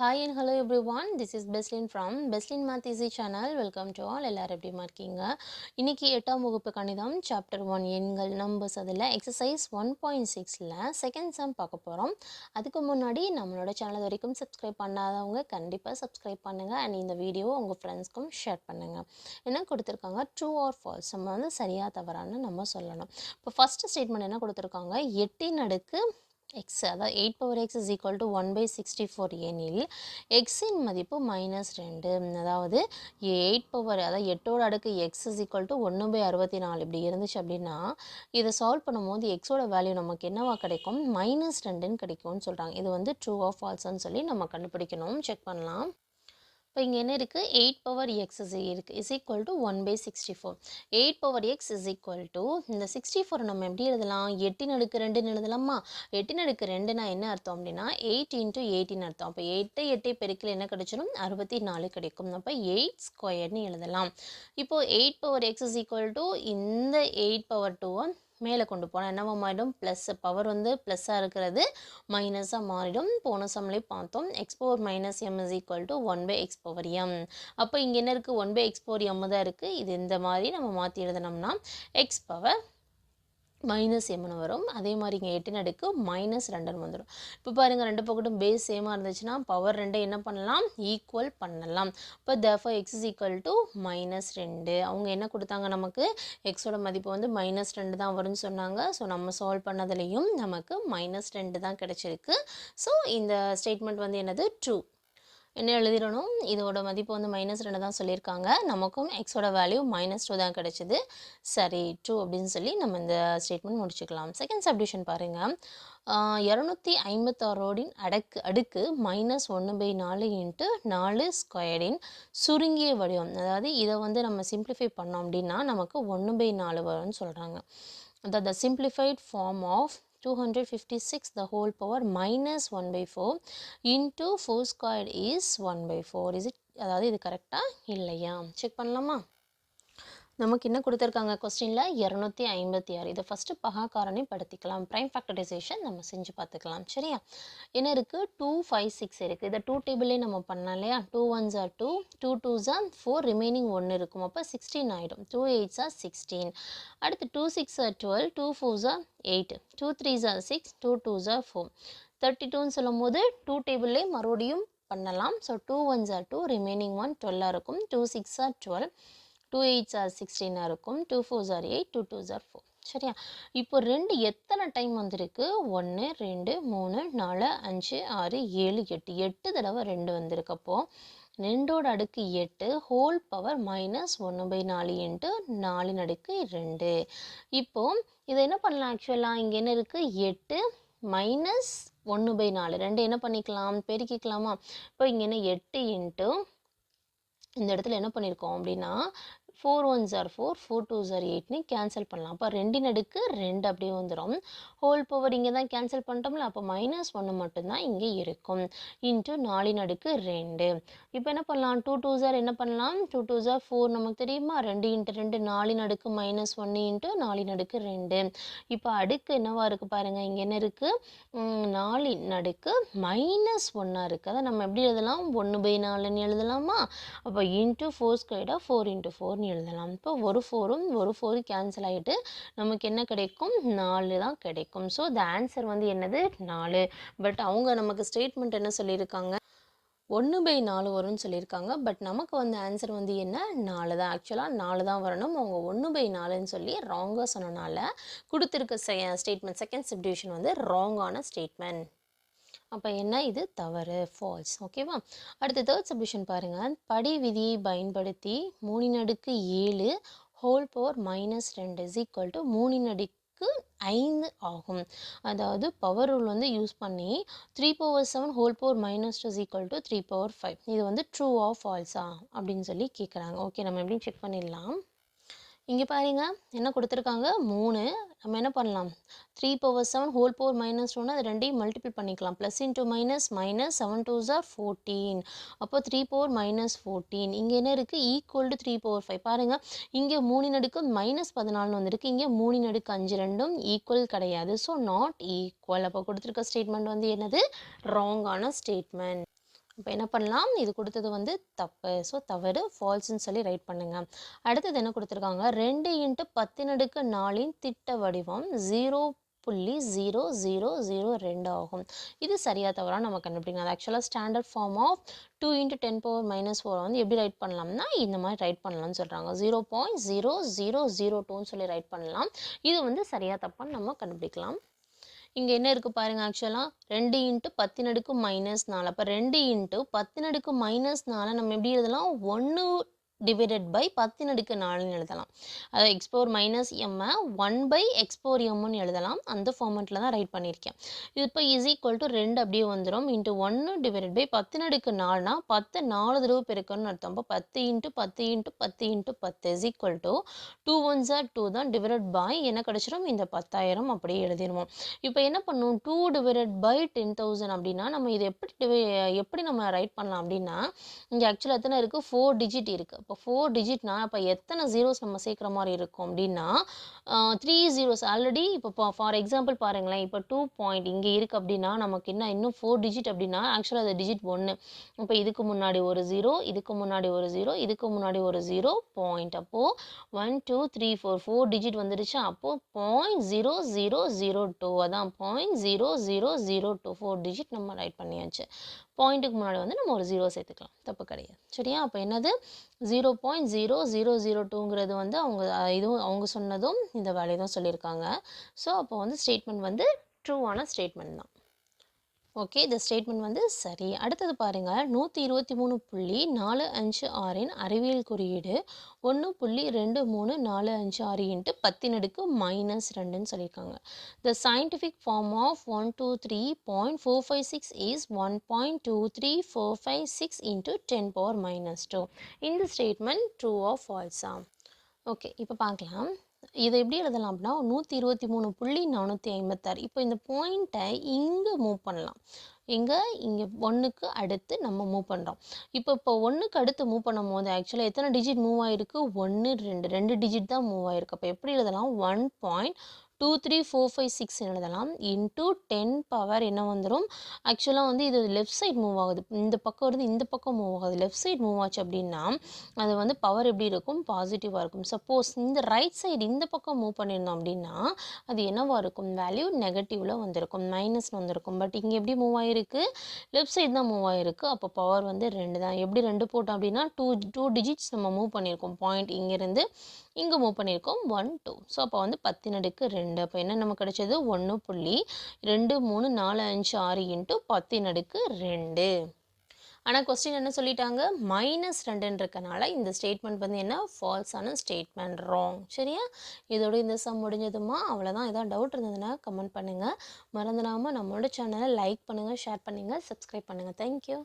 Hi and hello everyone this is Beslin from Beslin math easy channel welcome to all எல்லோரும் எப்படிமா இருக்கீங்க? இன்றைக்கி எட்டாம் வகுப்பு கணிதம் சாப்டர் ஒன் எண்கள் நம்பர்ஸ் அதில் எக்ஸசைஸ் ஒன் பாயிண்ட் சிக்ஸில் செகண்ட் சம் பார்க்க போகிறோம் அதுக்கு முன்னாடி நம்மளோட சேனல் வரைக்கும் சப்ஸ்கிரைப் பண்ணாதவங்க கண்டிப்பாக சப்ஸ்கிரைப் பண்ணுங்கள் அண்ட் இந்த வீடியோ உங்கள் ஃப்ரெண்ட்ஸ்க்கும் ஷேர் பண்ணுங்கள் என்ன கொடுத்துருக்காங்க? ட்ரூ ஆர் ஃபால்ஸ் நம்ம வந்து சரியாக தவறான்னு நம்ம சொல்லணும். இப்போ ஃபஸ்ட்டு ஸ்டேட்மெண்ட் என்ன கொடுத்துருக்காங்க? எட்டின் அடுக்கு எக்ஸ் அதாவது eight power x is equal to one by sixty four எனில் எக்ஸின் மதிப்பு மைனஸ் ரெண்டு. அதாவது எயிட் பவர் அதாவது எட்டோட அடுக்கு எக்ஸ் இஸ் ஈக்குவல் டு ஒன்று பை அறுபத்தி நாலு இப்படி இருந்துச்சு அப்படின்னா இதை சால்வ் பண்ணும்போது எக்ஸோட வேல்யூ நமக்கு என்னவா கிடைக்கும்? மைனஸ் ரெண்டுன்னு கிடைக்கும்னு சொல்கிறாங்க இது வந்து ட்ரூ ஆஃப் ஃபால்ஸ்ன்னு சொல்லி நம்ம கண்டுபிடிக்கணும். செக் பண்ணலாம். இப்போ இங்கே என்ன இருக்குது எயிட் பவர் எக்ஸ் இஸ் இருக்குது is equal to one by sixty four eight power x is equal to இந்த சிக்ஸ்டி ஃபோர் நம்ம எப்படி எழுதலாம்? எட்டின் அடுக்கு ரெண்டுன்னு எழுதலாமா? எட்டின் அடுக்கு ரெண்டுனா என்ன அர்த்தம் அப்படின்னா எயிட் இன்ட்டு எயிட்டின் அர்த்தம். அப்போ எட்டு எட்டை பெருக்கில் என்ன கிடைச்சிடும் அறுபத்தி நாலு கிடைக்கும். அப்போ எயிட் ஸ்கொயர்னு எழுதலாம். இப்போது eight power x is equal to இந்த எயிட் பவர் டூவை மேலே கொண்டு போனால் என்னவோ மாறிடும்? ப்ளஸ் பவர் வந்து ப்ளஸ்ஸாக இருக்கிறது மைனஸாக மாறிடும். போன சம்லேயே பார்த்தோம். X power minus m is equal to one by x power m அப்போ இங்கே என்ன இருக்குது one by x power m தான் இருக்குது இது இந்த மாதிரி நம்ம மாற்றி எழுதினோம்னா எக்ஸ் பவர் மைனஸ் எம்னு வரும். அதே மாதிரி இங்கே எட்டின் அடுக்கு மைனஸ் ரெண்டுன்னு வந்துடும் இப்போ பாருங்கள் ரெண்டு பக்கட்டும் பேஸ் சேமாக இருந்துச்சுன்னா பவர் ரெண்டை என்ன பண்ணலாம்? ஈக்குவல் பண்ணலாம். இப்போ தஃபோ x is equal to minus ரெண்டு அவங்க என்ன கொடுத்தாங்க நமக்கு? எக்ஸோட மதிப்பு வந்து மைனஸ் ரெண்டு தான் வரும்னு சொன்னாங்க. ஸோ நம்ம சால்வ் பண்ணதுலேயும் நமக்கு மைனஸ் ரெண்டு தான் கிடச்சிருக்கு. ஸோ இந்த ஸ்டேட்மெண்ட் வந்து என்னது? ட்ரூ என்ன எழுதிடணும்? இதோட மதிப்பு வந்து மைனஸ் ரெண்டு தான் சொல்லியிருக்காங்க. நமக்கும் எக்ஸோட வேல்யூ மைனஸ் டூ தான் கிடச்சிது. சரி ட்ரூ அப்படின்னு சொல்லி நம்ம இந்த ஸ்டேட்மெண்ட் முடிச்சுக்கலாம். செகண்ட் சப்டிஷன் பாருங்கள் இரநூத்தி ஐம்பத்தாறோடின் அடக்கு அடுக்கு மைனஸ் ஒன்று பை நாலு இன்ட்டு நாலு ஸ்கொயரின் சுருங்கிய வடிவம். அதாவது இதை வந்து நம்ம சிம்பிளிஃபை பண்ணோம் அப்படின்னா நமக்கு ஒன்று பை நாலு வரும்னு சொல்கிறாங்க அதாவது the simplified form of 256 the whole power minus 1 by 4 into 4 squared is 1 by 4 is it அதாவது இது கரெக்டாக இல்லையா செக் பண்ணலாமா நமக்கு என்ன கொடுத்துருக்காங்க? கொஸ்டினில் இரநூத்தி ஐம்பத்தி ஆறு. இதை ஃபஸ்ட்டு பகாக்காரனே படுத்திக்கலாம். ப்ரைம் ஃபேக்டரைசேஷன் நம்ம செஞ்சு பார்த்துக்கலாம். சரியா? என்ன இருக்குது டூ ஃபைவ் சிக்ஸ் இருக்குது இதை டூ டேபிளே நம்ம பண்ணலாம் இல்லையா? Two ones are two two twos are four remaining ஒன்று இருக்கும். அப்போ சிக்ஸ்டீன் ஆகிடும் டூ எயிட்ஸ் ஆர் சிக்ஸ்டீன் அடுத்து two six are twelve two fours are eight two threes are six two twos are four thirty டூன்னு சொல்லும் போது two டேபிள்லே மறுபடியும் பண்ணலாம். So two ones are two remaining one டுவெல்லாக இருக்கும். Two six are twelve two eights are சிக்ஸ்டீனாக இருக்கும் two fours are eight two twos are four சரியா? இப்போ ரெண்டு எத்தனை டைம் வந்திருக்கு? ஒன்று ரெண்டு மூணு நாலு அஞ்சு ஆறு ஏழு எட்டு. எட்டு தடவை ரெண்டு வந்திருக்கு அப்போது ரெண்டோட அடுக்கு எட்டு ஹோல் பவர் மைனஸ் ஒன்று பை நாலு இன்ட்டு நாலின் அடுக்கு ரெண்டு. இப்போது இதை என்ன பண்ணலாம் ஆக்சுவலாக இங்கே என்ன இருக்குது எட்டு மைனஸ் ஒன்று பை நாலு. ரெண்டு என்ன பண்ணிக்கலாம்? பெருக்கிக்கலாமா? இப்போ இங்கே என்ன? எட்டு இன்ட்டு இந்த இடத்துல என்ன பண்ணியிருக்கோம் அப்படின்னா ஃபோர் ஒன் ஜார் ஃபோர் ஃபோர் டூ ஜார் எயிட்னு கேன்சல் பண்ணலாம். அப்போ ரெண்டின் அடுக்கு ரெண்டு அப்படியே வந்துடும் ஹோல் பவர் இங்கே தான் கேன்சல் பண்ணிட்டோம்ல அப்போ மைனஸ் ஒன்று மட்டும்தான் இங்கே இருக்கும். இன்ட்டு நாலின் அடுக்கு ரெண்டு. இப்போ என்ன பண்ணலாம்? டூ டூ ஜார் என்ன பண்ணலாம்? டூ டூ ஜார் ஃபோர் நமக்கு தெரியுமா? ரெண்டு இன்ட்டு ரெண்டு நாலின் அடுக்கு மைனஸ் ஒன்று இன்ட்டு நாலின் அடுக்கு ரெண்டு. இப்போ அடுக்கு என்னவா இருக்குது பாருங்கள் இங்கே என்ன இருக்குது நாலின் அடுக்கு மைனஸ் ஒன்றா இருக்குது அதை நம்ம எப்படி எழுதலாம்? ஒன்று பை நாலுன்னு எழுதலாமா? அப்போ இன்ட்டு ஃபோர் ஸ்கொயர்டாக ஃபோர் இன்ட்டு ஃபோர்னு எழுதலாம். இப்போ ஒரு ஃபோரும் ஒரு ஃபோரும் கேன்சல் ஆகிட்டு நமக்கு என்ன கிடைக்கும்? நாலு தான் கிடைக்கும். ஸோ த ஆன்சர் வந்து என்னது? நாலு. பட் அவங்க நமக்கு ஸ்டேட்மெண்ட் என்ன சொல்லியிருக்காங்க? ஒன்று பை நாலு வரும்னு சொல்லியிருக்காங்க. பட் நமக்கு வந்து ஆன்சர் வந்து என்ன? நாலு தான். ஆக்சுவலாக நாலு தான் வரணும். அவங்க ஒன்று பை நாலுன்னு சொல்லி ராங்காக சொன்னனால கொடுத்துருக்க செ ஸ்டேட்மெண்ட் செகண்ட் சப்டிவிஷன் வந்து ராங்கான ஸ்டேட்மெண்ட் அப்போ என்ன? இது தவறு ஃபால்ஸ் ஓகேவா அடுத்து தேர்ட் சப்டிஷன் பாருங்கள் படி விதியை பயன்படுத்தி மூணின் அடுக்கு ஏழு ஹோல் பவர் மைனஸ் ரெண்டு இஸ் ஈக்குவல் டு மூணின் அடுக்கு ஐந்து ஆகும். அதாவது பவர் ரூல் வந்து யூஸ் பண்ணி three power seven whole power minus two is equal to three power five இது வந்து ட்ரூ ஆஃப் ஃபால்ஸா அப்படின்னு சொல்லி கேட்குறாங்க ஓகே நம்ம எப்படின்னு செக் பண்ணிடலாம். இங்கே பாருங்க என்ன கொடுத்துருக்காங்க? மூணு. நம்ம என்ன பண்ணலாம்? Three power seven whole power minus டூனா அது ரெண்டையும் மல்டிபிள் பண்ணிக்கலாம். Plus into minus minus seven two jar fourteen அப்போ த்ரீ பவர் மைனஸ் ஃபோர்டீன் இங்கே என்ன இருக்குது equal to three power five பாருங்கள் இங்கே மூணு நடுக்கு மைனஸ் பதினாலுன்னு வந்திருக்கு. இங்கே மூணு நடுக்கு அஞ்சு ரெண்டும் ஈக்குவல் கிடையாது. ஸோ நாட் ஈக்குவல் அப்போ கொடுத்துருக்க ஸ்டேட்மெண்ட் வந்து என்னது? ராங்கான ஸ்டேட்மெண்ட் இப்போ என்ன பண்ணலாம்? இது கொடுத்தது வந்து தப்பு. ஸோ தவறு ஃபால்ஸ்ன்னு சொல்லி ரைட் பண்ணுங்க. அடுத்தது என்ன கொடுத்துருக்காங்க? ரெண்டு இன்ட்டு பத்தினடுக்கு நாளின் திட்ட வடிவம் ஜீரோ புள்ளி ஜீரோ ஜீரோ ஜீரோ ரெண்டு ஆகும். இது சரியாக தவறாக நம்ம கண்டுபிடிக்கணும் அது ஆக்சுவலாக standard form of two into ten power minus ஃபோரை வந்து எப்படி ரைட் பண்ணலாம்னா இந்த மாதிரி ரைட் பண்ணலாம்னு சொல்கிறாங்க zero point zero zero zero டூன்னு சொல்லி ரைட் பண்ணலாம். இது வந்து சரியாக தப்பான்னு நம்ம கண்டுபிடிக்கலாம். இங்கே என்ன இருக்குது பாருங்கள் ஆக்சுவலாக ரெண்டு இன்ட்டு பத்தினடுக்கு மைனஸ் நாலு. அப்போ ரெண்டு இன்ட்டு பத்தினடுக்கு மைனஸ் நாலு நம்ம எப்படி எழுதலாம்? ஒன்று டிவைடட் பை பத்தினடுக்கு நாலுன்னு எழுதலாம். அதாவது எக்ஸ்போர் மைனஸ் எம்மை ஒன் பை எக்ஸ்போர் எம்னு எழுதலாம். அந்த ஃபார்மெட்டில் தான் ரைட் பண்ணியிருக்கேன் இது இப்போ இஸ் ஈக்குவல் டு ரெண்டு அப்படியே வந்துடும் இன்ட்டு ஒன்று டிவைடட் பை பத்தினடுக்கு நாலுனா பத்து நாலு தடவை பெருக்கணும்னு அர்த்தம். அப்போ பத்து இன்ட்டு பத்து இன்ட்டு பத்து இன்ட்டு பத்து is equal to two one jar two தான் டிவைடட் பை என்ன கிடச்சிரும்? இந்த பத்தாயிரம் அப்படியே எழுதிடுவோம் இப்போ என்ன பண்ணும்? Two divided by ten thousand அப்படின்னா நம்ம இதை எப்படி எப்படி நம்ம ரைட் பண்ணலாம் அப்படின்னா இங்கே ஆக்சுவலாக எத்தனை இருக்குது ஃபோர் டிஜிட் இருக்குது இப்போ ஃபோர் டிஜிட்னா இப்போ எத்தனை ஜீரோஸ் நம்ம சேர்க்குற மாதிரி இருக்கும் அப்படின்னா த்ரீ ஜீரோஸ் ஆல்ரெடி இப்போ ஃபார் எக்ஸாம்பிள் பாருங்களேன். இப்போ டூ பாயிண்ட் இங்கே இருக்குது அப்படின்னா நமக்கு என்ன இன்னும் ஃபோர் டிஜிட் அப்படின்னா ஆக்சுவலாக அது டிஜிட் ஒன்று இப்போ இதுக்கு முன்னாடி ஒரு ஜீரோ இதுக்கு முன்னாடி ஒரு ஜீரோ இதுக்கு முன்னாடி ஒரு ஜீரோ பாயிண்ட் அப்போது one two three four four digit வந்துடுச்சு அப்போது point zero zero zero two அதான் point zero zero zero two four digit நம்ம ரைட் பண்ணியாச்சு. பாயிண்ட்டுக்கு முன்னாடி வந்து நம்ம ஒரு ஜீரோ சேர்த்துக்கலாம். தப்பு கிடையாது. சரியா? அப்போ என்னது? Zero point zero zero zero டூங்கிறது வந்து அவங்க இதுவும் அவங்க சொன்னதும் இந்த வேலையை தான் சொல்லியிருக்காங்க. ஸோ அப்போ வந்து ஸ்டேட்மெண்ட் வந்து ட்ரூவான ஸ்டேட்மெண்ட் தான். ஓகே இந்த ஸ்டேட்மெண்ட் வந்து சரி. அடுத்தது பாருங்கள் நூற்றி இருபத்தி மூணு புள்ளி நாலு அஞ்சு ஆறின் அறிவியல் குறியீடு. ஒன்று புள்ளி ரெண்டு மூணு நாலு அஞ்சு ஆறு இன்ட்டு பத்தினடுக்கு மைனஸ் ரெண்டுன்னு சொல்லியிருக்காங்க. The scientific form of one two three point four five six is one point two three four five six into ten power minus two இந்த ஸ்டேட்மெண்ட் ட்ரூ ஆஃப் ஃபால்ஸா ஓகே இப்போ பார்க்கலாம். இதை எப்படி எழுதலாம் அப்படின்னா நூற்றி இருபத்தி மூணு புள்ளி நானூற்றி ஐம்பத்தாறு. இப்போ இந்த பாயிண்ட்டை இங்கே மூவ் பண்ணலாம். இங்கே இங்கே ஒன்றுக்கு அடுத்து நம்ம மூவ் பண்ணுறோம் இப்போ இப்போ ஒன்றுக்கு அடுத்து மூவ் பண்ணும் போது ஆக்சுவலாக எத்தனை டிஜிட் மூவ் ஆகிருக்கு ஒன்று ரெண்டு. ரெண்டு டிஜிட் தான் மூவ் ஆகிருக்கு அப்போ எப்படி எழுதலாம்? One point two three four five six எழுதலாம். இன்டூ டென் பவர் என்ன வந்துடும் ஆக்சுவலாக வந்து இது லெஃப்ட் சைட் மூவ் ஆகுது. இந்த பக்கம் இருந்து இந்த பக்கம் மூவ் ஆகுது. லெஃப்ட் சைட் மூவ் ஆச்சு அப்படின்னா அது வந்து பவர் எப்படி இருக்கும்? பாசிட்டிவாக இருக்கும். சப்போஸ் இந்த ரைட் சைடு இந்த பக்கம் மூவ் பண்ணியிருந்தோம் அப்படின்னா அது என்னவாக இருக்கும்? வேல்யூ நெகட்டிவில் வந்திருக்கும். மைனஸ் வந்திருக்கும். பட் இங்கே எப்படி மூவ் ஆகிருக்கு லெஃப்ட் சைடு தான் மூவ் ஆகிருக்கு அப்போ பவர் வந்து ரெண்டு தான். எப்படி ரெண்டு போட்டோம் அப்படின்னா டூ டூ டிஜிட்ஸ் நம்ம மூவ் பண்ணியிருக்கோம் பாயிண்ட் இங்கேருந்து இங்கே மூவ் பண்ணியிருக்கோம் ஒன் டூ ஸோ அப்போ வந்து பத்தினடுக்கு ரெண்டு. ரெண்டு. அப்போ என்ன நமக்கு கிடைச்சது? ஒன்று புள்ளி ரெண்டு மூணு நாலு அஞ்சு ஆறு இன்ட்டு பத்தினடுக்கு ரெண்டு. ஆனால் கொஸ்டின் என்ன சொல்லிட்டாங்க? மைனஸ் ரெண்டுன்னு இந்த ஸ்டேட்மெண்ட் வந்து என்ன? ஃபால்ஸான ஸ்டேட்மெண்ட் ராங் சரியா? இதோட இந்த சம் முடிஞ்சதுமா? அவ்வளோதான் ஏதாவது டவுட் இருந்ததுன்னா கமெண்ட் பண்ணுங்கள் மறந்துடாமல் நம்மளோட சேனலை லைக் பண்ணுங்கள் ஷேர் பண்ணுங்கள் சப்ஸ்கிரைப் பண்ணுங்கள் தேங்க்யூ